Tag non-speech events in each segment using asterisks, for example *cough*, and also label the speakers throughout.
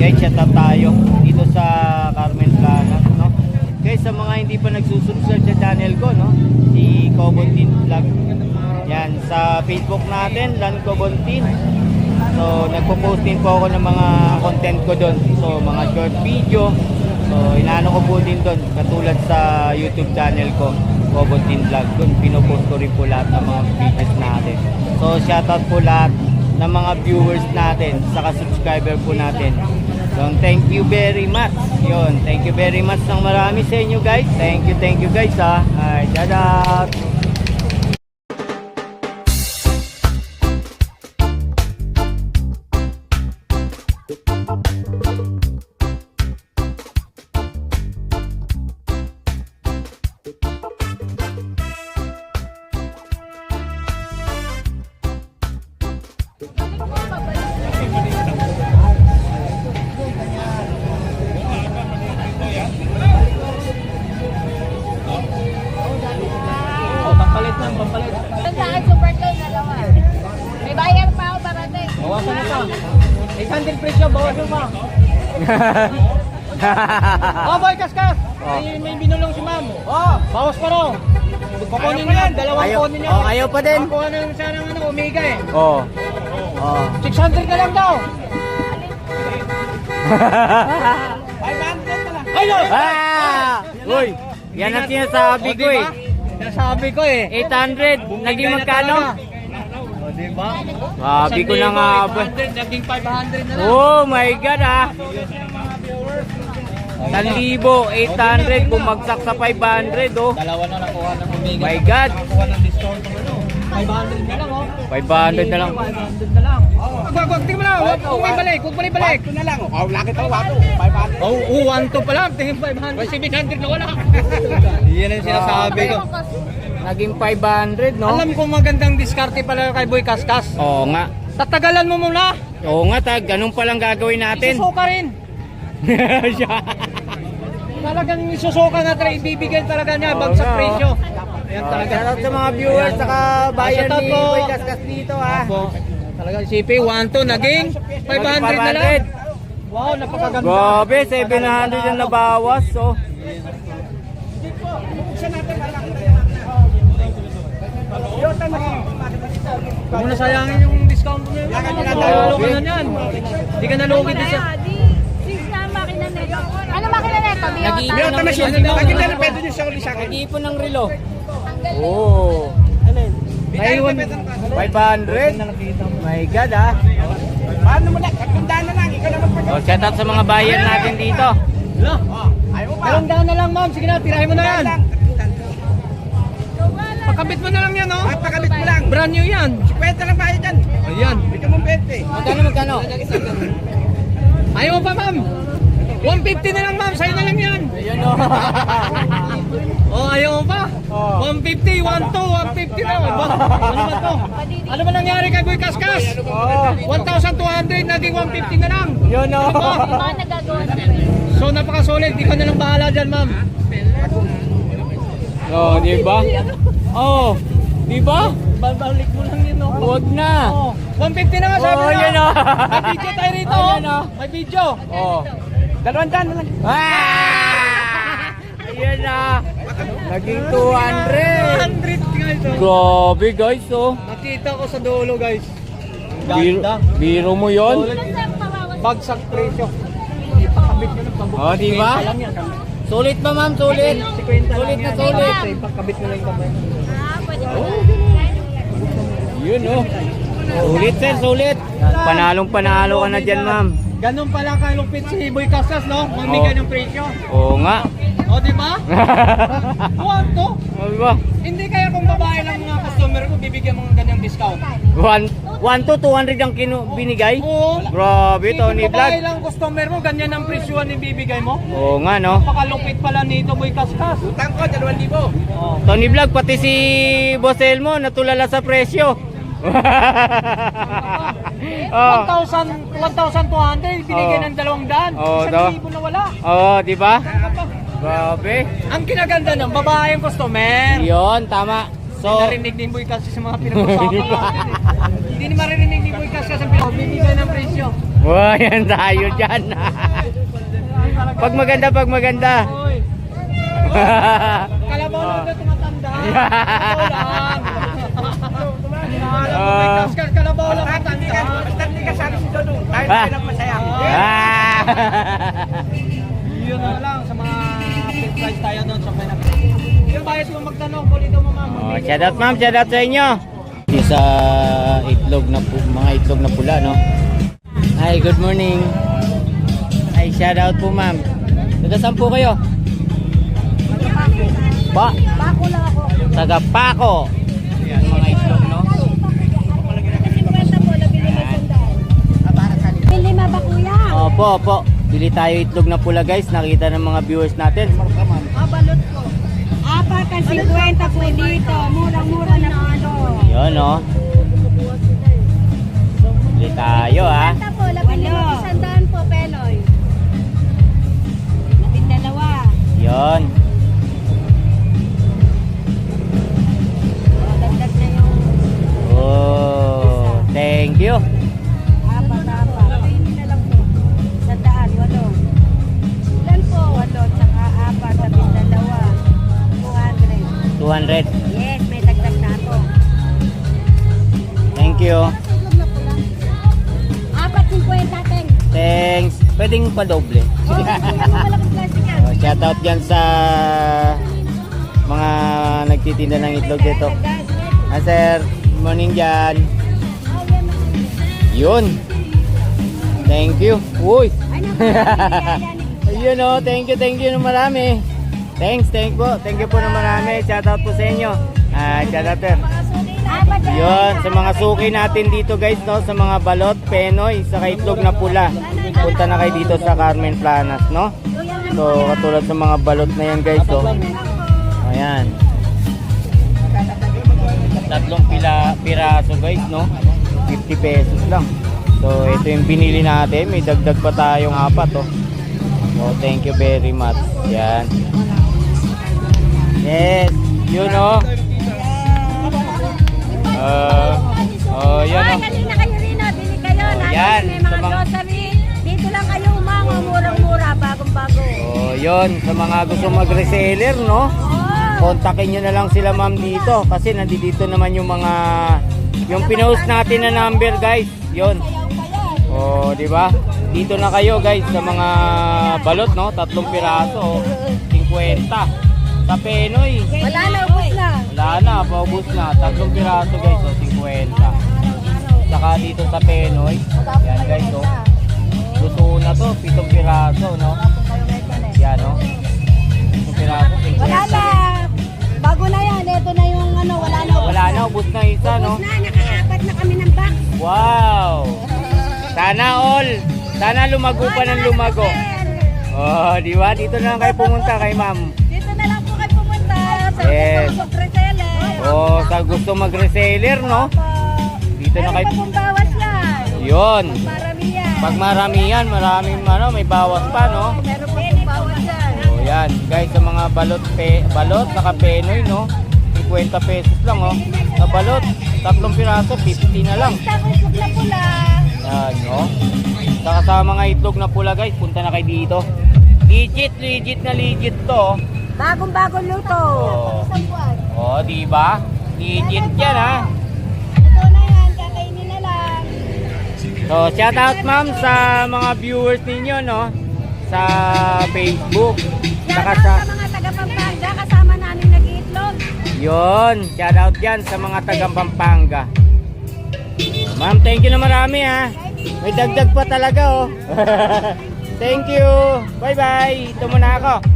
Speaker 1: Guys, shout out tayo dito sa Carmen Planas, no? Guys, sa mga hindi pa nagsusubscribe sa channel ko, no? Si Cobontin Vlog. Yan, sa Facebook natin, Lan Cobontin. So, nagpo-post din po ako ng mga content ko doon. So, mga short video. So, inaano ko po din doon. Katulad sa YouTube channel ko, Cobontin Vlog. Doon, pinopost ko rin po lahat ng mga videos natin. So, shoutout po lahat ng mga viewers natin, saka subscriber po natin. So, thank you very much. Yun, thank you very much ng marami sa inyo guys. Thank you, thank you guys ha. Ay, dadat! Oh,
Speaker 2: Pa.
Speaker 1: 800 presyo, bawasan *laughs* pa.
Speaker 3: Oh, boy, kaskas!
Speaker 1: Oh.
Speaker 3: May, may binulong si ma'am.
Speaker 1: oh,
Speaker 3: Bawas pa ro. Kukunin niya, dalawang
Speaker 1: ayaw,
Speaker 3: kunin niya.
Speaker 1: oh, ayaw pa din.
Speaker 3: Kukuha na sana ng ano, Omega eh.
Speaker 1: Oh. Oh.
Speaker 3: 600 na lang daw. 500 na lang. Ayun!
Speaker 1: Ah! Uy, yan ang sinasabi ko eh.
Speaker 3: Nasabi ko eh.
Speaker 1: 800, naging magkano?
Speaker 3: O, diba?
Speaker 1: Sabi ko na nga ba.
Speaker 3: 500, naging 500 na lang.
Speaker 1: Oh my God ah. 1,000, 800, bumagsak sa 500 oh.
Speaker 3: Dalawa na nakuha ng Omega.
Speaker 1: My God.
Speaker 3: Nakuha ng discount ng ano. 500 na lang oh.
Speaker 1: 500 na lang.
Speaker 3: 500 na lang. Wag, wag, wag, tingnan mo. Wag, huwag ibalik. Ito na lang. Oh, laki to, wato. 500. Oh, oh, 1 to pala. Tingin 500. 700 na wala. *laughs* Yan ang sinasabi ko.
Speaker 1: Naging 500 no?
Speaker 3: Alam ko magandang diskarte pala kay Boy Kaskas.
Speaker 1: Oo nga.
Speaker 3: Tatagalan mo muna.
Speaker 1: Oo nga tag, ganun palang gagawin natin.
Speaker 3: Isusuka rin. *laughs* Talagang isusuka nga talaga, ibibigay talaga niya,
Speaker 1: Oo
Speaker 3: bagsak
Speaker 1: nga,
Speaker 3: presyo. Ayan
Speaker 1: Oh,
Speaker 3: talaga.
Speaker 1: shoutout sa mga viewers saka
Speaker 3: Shoutout
Speaker 1: ni
Speaker 3: po.
Speaker 1: Boy Kaskas dito ha.
Speaker 3: Opo. Talagang CP, 1 to, naging 500 na lang. Wow, napakaganda.
Speaker 1: Grabe, 700 yung nabawas oh.
Speaker 3: Huwag mo na sayangin yung discount mo na yun. Talo ka na yan. Hindi ka nalugi din
Speaker 2: neto. Ano makina neto?
Speaker 1: Nag-iipon
Speaker 2: Biyota?
Speaker 1: ng
Speaker 3: machine.
Speaker 1: relo.
Speaker 3: Bakit na pwede niyo siya uli sa akin?
Speaker 1: Nag-iipon ng relo.
Speaker 2: Tanggal na.
Speaker 1: Oh.
Speaker 3: Naiwan.
Speaker 1: 500? My God ah.
Speaker 3: Paano mo na? Katundaan na lang. Ikaw naman pag...
Speaker 1: Oh, shout out sa mga buyer natin dito.
Speaker 3: Hala.
Speaker 1: Oh,
Speaker 3: Dalawang daan na lang, ma'am. Sige na, tirahin mo na yan. Pakabit mo na lang yan, oh.
Speaker 4: Pakabit mo lang.
Speaker 3: Brand new yan.
Speaker 4: 50 lang bayad dyan.
Speaker 3: Ayan.
Speaker 4: Bigyan mo 20.
Speaker 1: Magkano magkano?
Speaker 3: Ayaw mo pa, ma'am. 150 na lang, ma'am. Sa'yo na lang yan.
Speaker 1: Ayun oh. *laughs*
Speaker 3: Oh, ayaw mo pa?
Speaker 1: Oh.
Speaker 3: 150, 150, 150 na. Ano ba? Ano ba to? Ano ba nangyari kay Boy Kaskas?
Speaker 1: Oh.
Speaker 3: 1,200, naging 150 na lang.
Speaker 1: Yun oh.
Speaker 2: Mga nagagawa na ba?
Speaker 3: So, napaka-solid. Di ka na lang bahala dyan, ma'am.
Speaker 1: Oh, di ba? Oh, di ba?
Speaker 3: Babalik mo lang yun, oh.
Speaker 1: Huwag na.
Speaker 3: Oh, 150 na nga sabi
Speaker 1: Oh,
Speaker 3: na.
Speaker 1: yun, oh.
Speaker 3: May video tayo rito.
Speaker 1: Oh, yun, oh.
Speaker 3: May video.
Speaker 1: Oh.
Speaker 3: Dalawang daan lang.
Speaker 1: Ah! Ayun na. Naging 200.
Speaker 3: 100 guys.
Speaker 1: Grabe guys oh.
Speaker 3: Nakita ko sa dulo, guys.
Speaker 1: Biro,
Speaker 3: Ganda.
Speaker 1: biro mo yon?
Speaker 3: Bagsak presyo. Ipakabit mo lang. pabukod.
Speaker 1: Oh, di ba?
Speaker 3: 50 lang yan.
Speaker 1: Sulit pa ma'am, sulit.
Speaker 3: 50 lang
Speaker 1: Sulit na sulit.
Speaker 3: Ipakabit mo lang yung kamay.
Speaker 1: Yun oh. Ulit sir, ulit. Panalong panalo ka na dyan ma'am.
Speaker 3: Ganun pala kalupit si Boy Casas no? Mamigay
Speaker 1: oh.
Speaker 3: ng presyo.
Speaker 1: Oo nga.
Speaker 3: O di ba? *laughs* Buwan to.
Speaker 1: Ano o?
Speaker 3: Hindi kaya kung babae lang mga customer ko bibigyan mo ng ganyang discount.
Speaker 1: Buwan 1 to 200 ang kinu oh, binigay?
Speaker 3: Oo.
Speaker 1: Grabe, Tony Vlog.
Speaker 3: Kaya lang customer mo, ganyan ang presyuan ibibigay mo?
Speaker 1: Oo nga, no?
Speaker 3: Pakalupit pala nito, boy Kaskas.
Speaker 4: Utang ko, 2,000.
Speaker 3: Oh.
Speaker 1: Tony Vlog, pati si Boss Elmo, natulala sa presyo. oh.
Speaker 3: 1,000, 1,200, binigay ng 200.
Speaker 1: Oh,
Speaker 3: Isang
Speaker 1: daw.
Speaker 3: libo na wala.
Speaker 1: Oo, oh, di ba? Grabe.
Speaker 3: Ang kinaganda ng babaeng customer.
Speaker 1: Yun, tama. So,
Speaker 3: Narinig ni Boy kasi sa mga pinag-usapan natin. *laughs* eh. Hindi ni maririnig ni Boy kasi sa pinag-bibigay ng presyo.
Speaker 1: wow, yan tayo dyan. *laughs* pag maganda, pag maganda. *laughs*
Speaker 3: Kalabaw lang na tumatanda. Kalabaw lang.
Speaker 1: Ah.
Speaker 3: Kalabaw kalabaw lang matanda.
Speaker 4: Basta hindi ka sabi si Dodong. Tayo lang masaya.
Speaker 1: Ah.
Speaker 3: Yun na lang sa mga pit price tayo doon sa pinag. Bayad mo magtanong, kung dito mo ma'am.
Speaker 1: Oh, shout out ma'am, shout out sa inyo. Sa itlog na pu- mga itlog na pula, no? Hi, good morning. Hi, shout out po ma'am. Taga saan po kayo? Pa,
Speaker 2: Bako lang ako.
Speaker 1: taga Paco. Yan, mga itlog, no?
Speaker 2: Po, sandal. Lima ba kuya?
Speaker 1: Opo, opo. Bili tayo itlog na pula, guys. Nakita ng mga viewers natin.
Speaker 2: Ah, ang 50 po dito. Murang-mura na po ito.
Speaker 1: Yun, no? Bili tayo, ha?
Speaker 2: Kwenta po, labing lima po sandaan po, Penoy. Labing dalawa.
Speaker 1: Yun. Thank you.
Speaker 2: Apat 50, teng.
Speaker 1: Thanks. Pwedeng pa-doble.
Speaker 2: Oh, *laughs* malaking plastic yan.
Speaker 1: Oh, shout out dyan sa mga nagtitinda ng itlog dito. Ah, sir. Morning dyan. Yun. Thank you. Uy. *laughs*
Speaker 2: Naku,
Speaker 1: Ayun oh, thank you, thank you na marami. Thanks, thank po. Thank you po na marami. Shout out po sa inyo. Ah, shout out sir. Yun, sa mga suki natin dito guys, no, sa mga balot, penoy, sa itlog na pula. Punta na kayo dito sa Carmen Planas, no? So, katulad sa mga balot na yan guys, oh. Ayan. Tatlong pila, piraso guys, no? 50 pesos lang. So, ito yung binili natin. May dagdag pa tayong apat, oh. So, thank you very much. Yan. Yes. Yun, oh. Uh, oh, yan,
Speaker 2: Ay,
Speaker 1: oh.
Speaker 2: halina kayo rin na, bili kayo. Lalo
Speaker 1: yan,
Speaker 2: may mga grocery. Dito lang kayo umama, murang-mura, bagong-bago.
Speaker 1: Oh, yun. Sa mga gusto mag-reseller, no?
Speaker 2: Oh.
Speaker 1: kontakin nyo na lang sila ma'am dito kasi nandito naman yung mga yung pinost natin na number guys yun oh di ba dito na kayo guys sa mga balot no tatlong piraso oh. 50 sa Penoy
Speaker 2: Wala na, ubus
Speaker 1: wala na paubos na tatlong piraso guys oh 50 saka dito sa Penoy yan guys oh luto na to pitong piraso no yan oh pitong piraso 50
Speaker 2: Wala na. Bago na yan. Ito na yung ano, wala na.
Speaker 1: wala na ubos na isa no
Speaker 2: Ubus na, nakaapat na kami ng box.
Speaker 1: Wow! Sana all! Sana lumago pa ng lumago. Oh, di ba? Dito na lang kayo pumunta kay ma'am.
Speaker 2: Dito na lang po kayo pumunta. Sa
Speaker 1: Yes.
Speaker 2: yes.
Speaker 1: Oh, sa gusto mag-reseller, no? Dito na
Speaker 2: Meron
Speaker 1: kayo.
Speaker 2: pong bawas yan.
Speaker 1: Yun.
Speaker 2: Marami yan.
Speaker 1: Pag marami yan, maraming ano, may bawas pa, no?
Speaker 2: Meron pa pong bawas yan.
Speaker 1: Oh, yan. Guys, sa mga balot, pe, balot, saka penoy, no? 50 pesos lang, oh. Sa balot, tatlong piraso, 50 na lang.
Speaker 2: Tapos pula pula.
Speaker 1: Yan, no? Saka sa mga itlog na pula, guys, punta na kayo dito. Legit, legit na legit to. oh.
Speaker 2: Bagong bagong luto.
Speaker 1: Oh.
Speaker 2: Isang buwan.
Speaker 1: Oh, di ba? Legit yan ha.
Speaker 2: Ito na yan, kakainin na lang.
Speaker 1: So, shout out ma'am sa mga viewers ninyo, no? Sa Facebook.
Speaker 2: Shout
Speaker 1: sa...
Speaker 2: out sa mga taga Pampanga, kasama namin nag-iitlog.
Speaker 1: Yon, shout out yan sa mga taga Pampanga. Ma'am, thank you na marami ha. May dagdag pa talaga oh. *laughs* thank you. Bye-bye. Ito muna ako.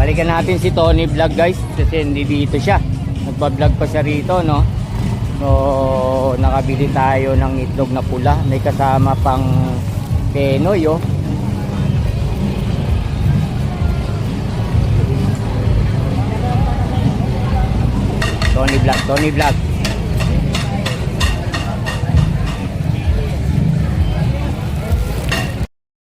Speaker 1: Balikan natin si Tony Vlog guys kasi hindi dito siya. Nagpa-vlog pa siya rito, no? So, nakabili tayo ng itlog na pula. May kasama pang penoy, oh. Tony Vlog, Tony Vlog.